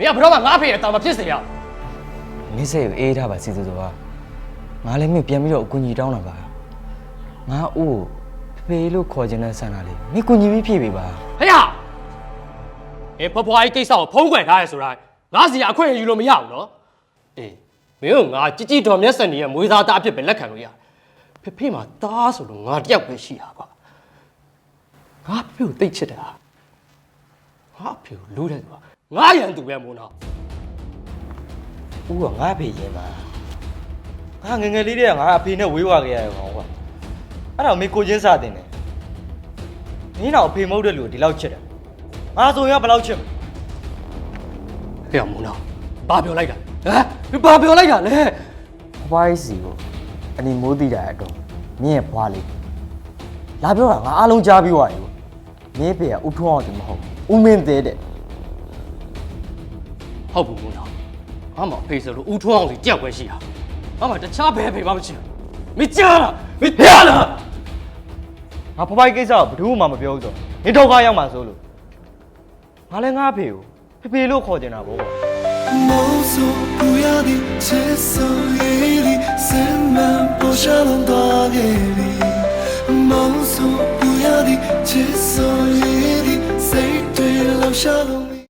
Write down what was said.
မင်းကဘယ်တော့မှငါအဖေရဲ့တာမဖြစ်စေရအောင်မင်းစိတ်ကိုအေးထားပါစီသူတော်ကငါလည်းမင်းပြန်ပြီးတော့အကူကြီးတောင်းတာပါငါအိုးဖေဖေလို့ခေါ်ခြင်းတဲ့ဆန္ဒလေးမင်းကူညီပြီးဖြည့်ပေးပါဟဲ့ရအေးဖွားဖွားကြီးကိစ္စကိုဖုံးကွယ်ထားရဲဆိုတာငါစီအခွင့်အရေးယူလို့မရဘူးနော်အေးမင်းကငါကြည်ကြည်တော်မျက်စံကြီးရဲ့မွေးသားသားအဖြစ်ပဲလက်ခံလို့ရတယ်ဖေဖေမှာတားဆိုလို့ငါတယောက်ပဲရှိတာကွာငါဖေကိုတိတ်ချစ်တာငါဖေကိုလူတဲ့ကွာ ငါရန်သူပဲမို့နော်ဦးကငါဖေရင်ပါငါငယ်ငယ်လေးတည်းကငါအဖေနဲ့ဝေးဝါခဲ့ရရကောင်ကွာအဲ့တော့မင်းကိုချင်းစားတင်တယ်မင်းတော့အဖေမဟုတ်တဲ့လူကိုဒီလောက်ချစ်တယ်ငါဆိုရင်ကဘယ်လောက်ချစ်မလဲဟဲ့မို့နော်ဘာပြောလိုက်တာဟမ်ဘာပြောလိုက်တာလဲဘွားကြီးစီကိုအနီမိုးတိတာအတော့မင်းရဲ့ဘွားလေးလာပြောတာငါအားလုံးကြားပြီးသွားပြီမင်းဖေကဥထုံးအောင်တယ်မဟုတ်ဘူးဦးမင်းသေးတဲ့ ဟုတ်ဘူးမို့နော်ငါမှဖေဆိုလို့ဦးထွန်းအောင်စီတယောက်ပဲရှိတာငါမှတခြားဘယ်ဖေမှမရှိဘူးမကြားလားမကြားလား ငါဖဖိုက်ကိစ္စကိုဘယ်သူမှမပြောဘူးဆိုနေတော့ကားရောက်မှာဆိုလို့ငါလည်းငါအဖေကိုဖေဖေလို့ခေါ်ကျင်တာပေါ့ကွာ 梦诉不要的，接受一粒，三万不下龙多给力。梦诉不要的，接受一粒，谁对留下龙。